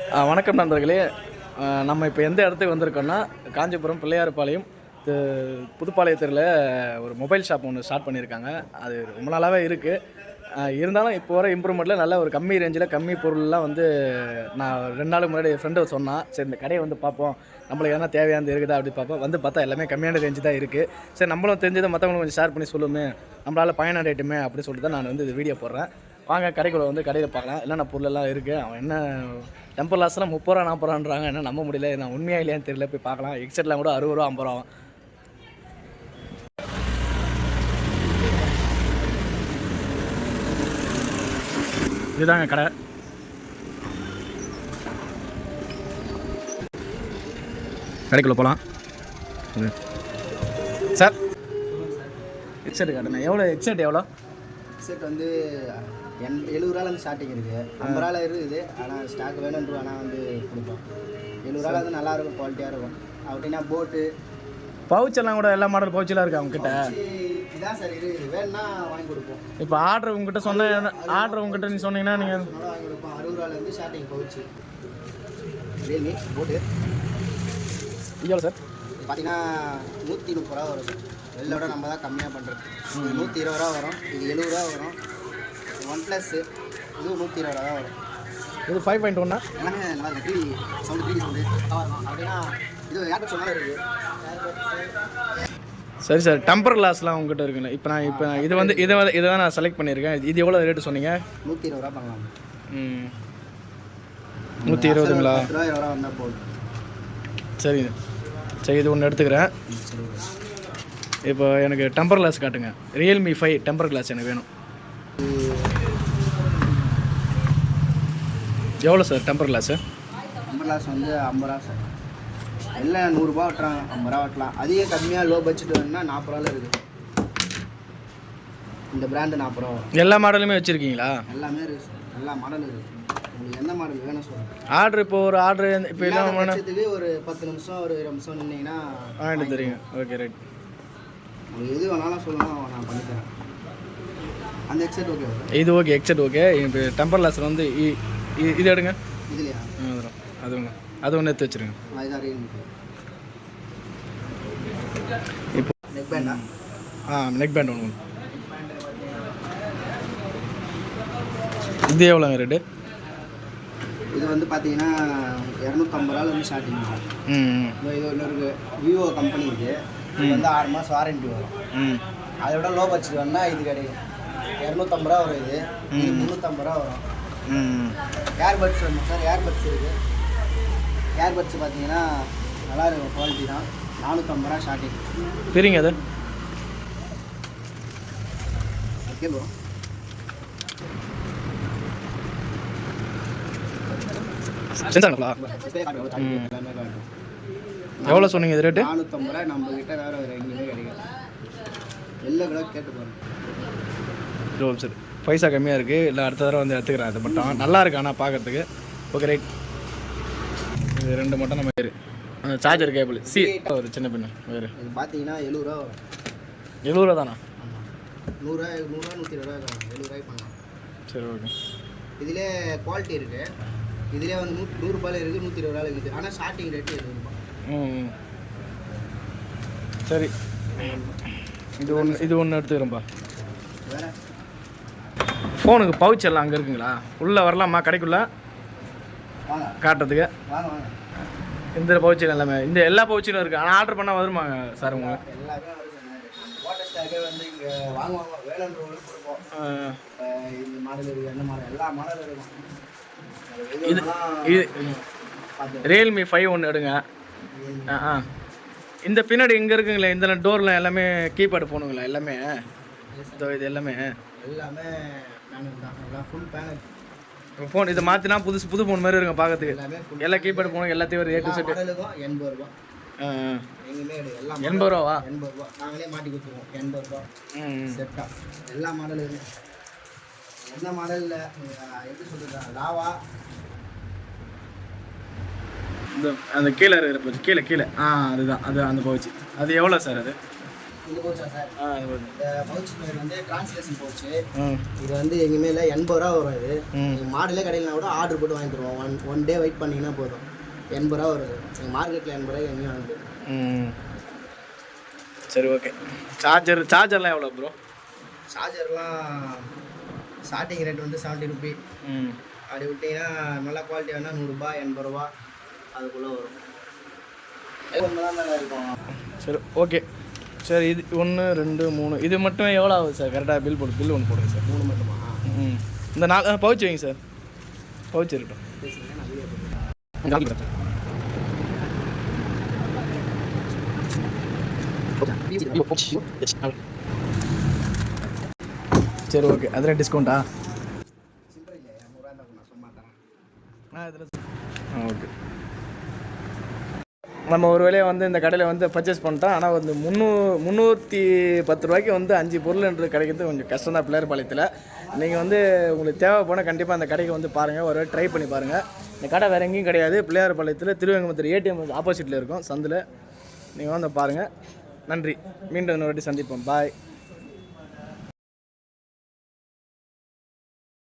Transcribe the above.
வணக்கம் நண்பர்களே. நம்ம இப்போ எந்த இடத்துக்கு வந்திருக்கோம்னா காஞ்சிபுரம் பிள்ளையார்பாளையம் புதுப்பாளையத்தில் ஒரு மொபைல் ஷாப் ஒன்று ஸ்டார்ட் பண்ணியிருக்காங்க. அது ரொம்ப நாளாகவே இருக்குது இருந்தாலும் இப்போ வர இம்ப்ரூவ்மெண்ட்டில் நல்ல ஒரு கம்மி ரேஞ்சில் கம்மி பொருள்லாம் வந்து நான் ரெண்டு நாளுக்கு முன்னாடி ஃப்ரெண்டு சொன்னான். சரி இந்த கடையை வந்து பார்ப்போம். நம்மளுக்கு எதனா தேவையானது இருக்குதா அப்படி பார்ப்போம். வந்து பார்த்தா எல்லாமே கம்மியான ரேஞ்சு தான் இருக்குது சரி நம்மளும் தெரிஞ்சதை மற்றவங்களுக்கு கொஞ்சம் ஷேர் பண்ணி சொல்லுமே. நம்மளால் பயனடையட்டுமே அப்படின்னு சொல்லிட்டு தான் நான் வந்து இந்த வீடியோ போடுறேன். வாங்க கடைக்குள்ள வந்து கடையில் பார்க்கலாம். என்னென்ன பொருளெல்லாம் இருக்குது அவன் என்ன டெம்பர் லாஸ்லாம் முப்பது ரூபா நாற்பது ரூபான்றாங்க. என்ன நம்ப முடியல? நான் உண்மையாக இல்லையான்னு தெரியல. போய் பார்க்கலாம். எக்ஸட்லாம் கூட அறுபது ரூபா ஐம்பது ரூபா. இதுதாங்க கடை. கடைக்குள்ளே போகலாம் சார் எக்ஸட் கடை எவ்வளோ எக்ஸட் எவ்வளோ ஹெட்செட் வந்து என் எழுபது ரூபாலேருந்து ஸ்டார்டிங் இருக்குது ஐம்பது ரூபாயில் இருக்குது. ஆனால் ஸ்டாக் வேணுன்ற ஆனால் வந்து கொடுப்போம். எழுபது ரூபாயில் வந்து நல்லா இருக்கும் குவாலிட்டியாக இருக்கும். அப்படின்னா போட்டு பவுச் எல்லாம் கூட எல்லா மாடல் பவுச்செல்லாம் இருக்கு அவங்க கிட்ட இதான் சார் இது வேணும்னா வாங்கி கொடுப்போம். இப்போ ஆர்டர் உங்ககிட்ட சொன்ன ஆர்டர் உங்ககிட்ட நீ சொன்னீங்கன்னா நீங்கள் வாங்கி கொடுப்போம். அறுபது ரூபாலேருந்து ஸ்டார்டிங் பவுச்சு ரியல்மி போட்டு எவ்வளோ சார் பார்த்தீங்கன்னா நூற்றி முப்பது ரூபா வரும் சார் வெளில விட நம்ம தான் கம்மியாக பண்ணுறது நூற்றி இருபது ரூபா வரும். இது எழுபது ரூபா வரும். ஒன் ப்ளஸ்ஸு இதுவும் நூற்றி இருபது ரூபா தான் வரும். இது ஃபைவ் பாயிண்ட் ஒன்னா எல்லாமே நல்லா இருக்கு. த்ரீ சவுண்டு த்ரீ சவுண்டு அப்படின்னா இது ஏர்பட் சொன்னாலும் இருக்குது சரி சார். டெம்பர் கிளாஸ்லாம் உங்ககிட்ட இருக்குல்ல. இப்போ நான் இப்போ இது வந்து இதை வந்து இதை தான் நான் செலக்ட் பண்ணியிருக்கேன். இது எவ்வளோ ரேட்டு சொன்னீங்க? நூற்றி இருபது ரூபா பண்ணலாம் ம் நூற்றி இருபதுங்களா இருபது ரூபா வந்தால் போதும். சரி. சரி இது ஒன்று எடுத்துக்கிறேன். இப்போ எனக்கு டெம்பர் கிளாஸ் காட்டுங்க. ரியல்மி ஃபைவ் டெம்பர் கிளாஸ் எனக்கு வேணும். எவ்வளோ சார் டெம்பர் கிளாஸு ஐம்பது கிளாஸ் வந்து ஐம்பது ரூபா சார். எல்லாம் நூறுரூபா வெட்டுறாங்க ஐம்பது ரூபா வெட்டலாம். அதிக கம்மியாக லோ பட்ஜெட் வேணும்னா நாற்பது ரூபாவில் இருக்குது. இந்த பிராண்டு நாற்பது ரூபா வரும். எல்லா மாடலுமே வச்சுருக்கீங்களா? எல்லாமே இருக்குது சார். எல்லா மாடலும் இருக்குது. உங்களுக்கு எந்த மாடல் வேணும் சொல்லுங்கள் ஆர்டர் இப்போ ஒரு ஆர்டர் இப்போ பட்சத்துக்கு ஒரு பத்து நிமிஷம் ஒரு இருபது நிமிஷம் நின்னீங்கன்னா வாங்கிட்டு தெரியுங்க ஓகே ரைட் உங்களுக்கு எது வேணாலும் சொல்லலாம் நான் பண்ணித்தரேன். அந்த ஹெட்செட் ஓகே இது ஓகே எக்ஸட் ஓகே இப்போ டெம்பர் கிளாஸ் வந்து இது எடுங்க. அது ஒன்று அது ஒன்று எடுத்து வச்சுருங்க. இப்போ நெக் பேண்டா ஆ? நெக் பேண்ட் ஒன்று இது எவ்வளோங்க ரேட்டு இது வந்து பார்த்தீங்கன்னா இரநூத்தம்பது ரூபாலேருந்து ஸ்டார்டிங் ஆகும் ம் இதோ ஒன்று இருக்குது விவோ கம்பெனி இது. இது வந்து ஆறு மாதம் வாரண்டி வரும். ம். அதை விட லோ பட்ஜெட் வேணால் இது கிடைக்கும். இரநூத்தம்பது ரூபா வரும் இது. முந்நூற்றம்பது ரூபா வரும். ஏர்பட்ஸ் வேணும் சார் ஏர்பட்ஸ் இருக்குது ஏர்பட்ஸ் பார்த்தீங்கன்னா நல்லா இருக்கும் குவாலிட்டி தான். நானூற்றம்பது ரூபா ஸ்டார்டிங் பிரிங்க அது. ஓகே ப்ரோ எல்லாமே எவ்வளோ சொன்னீங்க இது ரேட்டு நானூற்றம்பது ரூபா நம்ம கிட்ட வேறு வேறு எங்கேயுமே கிடைக்காது கூட கேட்டு பாருங்க. சரி பைசா கம்மியாக இருக்குது இல்லை அடுத்த தடவை வந்து எடுத்துக்கிறேன். அது மட்டும். நல்லா இருக்கு. ஆனால் பார்க்கறதுக்கு. ஓகே ரைட் இது ரெண்டு மட்டும் நம்ம வேறு சார்ஜர் கேபிள் சி ஒரு சின்ன பின்ன. வேறு. இது பார்த்தீங்கன்னா எழுபது ரூபா வரும் எழுபது ரூபா தானா நூறுரூவா நூறுரூவா நூற்றி இருபது ரூபா எழுபது ரூபாய்க்கு பண்ணலாம். சரி ஓகே இதிலே குவாலிட்டி இருக்குது இதிலே வந்து நூ நூறுரூபாயில் இருக்குது நூற்றி இருபது ரூபாயில் இருக்குது. ஆனால் ஸ்டார்டிங் ரேட்டு எழுபது ரூபாய் ம் ம். சரி. இது ஒன்று இது ஒன்று எடுத்துக்கிறேன்ப்பா வேறு? ஃபோனுக்கு பவுச் எல்லாம் அங்கே இருக்குங்களா? உள்ளே வரலாமா கடைக்குள்ளே? காட்டுறதுக்கு. இந்த பவுச்சில் எல்லாமே இந்த எல்லா பவுச்சிலும் இருக்குது ஆனால் ஆர்டர் பண்ணால் வருமா சார் உங்களுக்கு இது இது ரியல்மி ஃபைவ் ஒன்று எடுங்க. ஆ ஆ. இந்த பின்னாடி இங்கே இருக்குங்களே இந்த டோரில் எல்லாமே கீபேடு போகணுங்களா எல்லாமே? இது எல்லாமே. எல்லாமே பேனல் தான் எல்லாம் ஃபுல் பேனல் ஃபோன் இதை மாற்றினா புதுசு புது ஃபோன் மாதிரி இருக்கும் பார்க்கறதுக்கு. எல்லாமே எல்லா கீபேடு ஃபோனும் எல்லாத்தையும் ஒரு ஏ டு மாடலுக்கும் எண்பது ரூபா. எங்கேயுமே கிடையாது. எல்லா எண்பது ரூபாவா? எண்பது ரூபா. நாங்களே மாட்டி கொடுத்துருவோம். எண்பது ரூபா. செட்டா எல்லா மாடலும் எந்த மாடலில் எப்படி சொல்கிறது லாவா? இந்த அந்த கீழே இருக்கிற பவுச் கீழே கீழே. ஆ அதுதான். அது அந்த பவுச் அது எவ்வளோ சார் அது? போச்சா சார். இந்த பவுச் பேர் வந்து டிரான்ஸ்லேஷன் பவுச்சு இது வந்து எங்கேயுமே இல்லை எண்பது ரூபா வரும் இது. நீங்கள் மாடலே கடையில்னா கூட ஆர்டர் போட்டு வாங்கி தருவோம் ஒன் ஒன் டே வெயிட் பண்ணிங்கன்னா போதும். எண்பது ரூபா வருது நீங்கள் மார்க்கெட்டில் எண்பது ரூபாய் எங்கேயும் வாங்க சரி ஓகே. சார்ஜர் சார்ஜர்லாம் எவ்வளோ ப்ரோ சார்ஜர்லாம் ஸ்டார்டிங் ரேட் வந்து செவன்ட்டி ருபி அப்படி விட்டிங்கன்னா நல்ல குவாலிட்டி வேணால் நூறுரூபா எண்பது ரூபா அதுக்குள்ளே வரும். சரி ஓகே. சரி இது ஒன்று ரெண்டு மூணு. இது மட்டும் எவ்வளோ ஆகுது சார் கரெக்டாக பில் போடு பில் ஒன்று போடுங்க சார். மூணு மட்டுமா? ம். இந்த நாலு பவுச் வைங்க சார். பவுச் இருக்கட்டும் சரி ஓகே அதில் டிஸ்கவுண்ட்டா ஆ? இதில் ஆ ஓகே நம்ம ஒரு வேலையை வந்து இந்த கடையில் வந்து பர்ச்சேஸ் பண்ணிட்டோம். ஆனால் வந்து முந்நூ முந்நூற்றி பத்து ரூபாய்க்கு வந்து அஞ்சு பொருள்ன்றது கிடைக்கிறது கொஞ்சம் கஷ்டம் தான் பிள்ளையார் பாளையத்தில். நீங்கள் வந்து உங்களுக்கு தேவைப்போனால் கண்டிப்பாக அந்த கடைக்கு வந்து பாருங்கள் ஒரு ட்ரை பண்ணி பாருங்கள் இந்த கடை வேறு எங்கேயும் கிடையாது. பிள்ளையார் பாளையத்தில் திருவங்கமத்தூர் ஏடிஎம் ஆப்போசிட்டில் இருக்கும். சந்தில். நீங்கள் வந்து பாருங்கள் நன்றி. மீண்டும் இன்னொரு வாட்டி சந்திப்போம். பாய்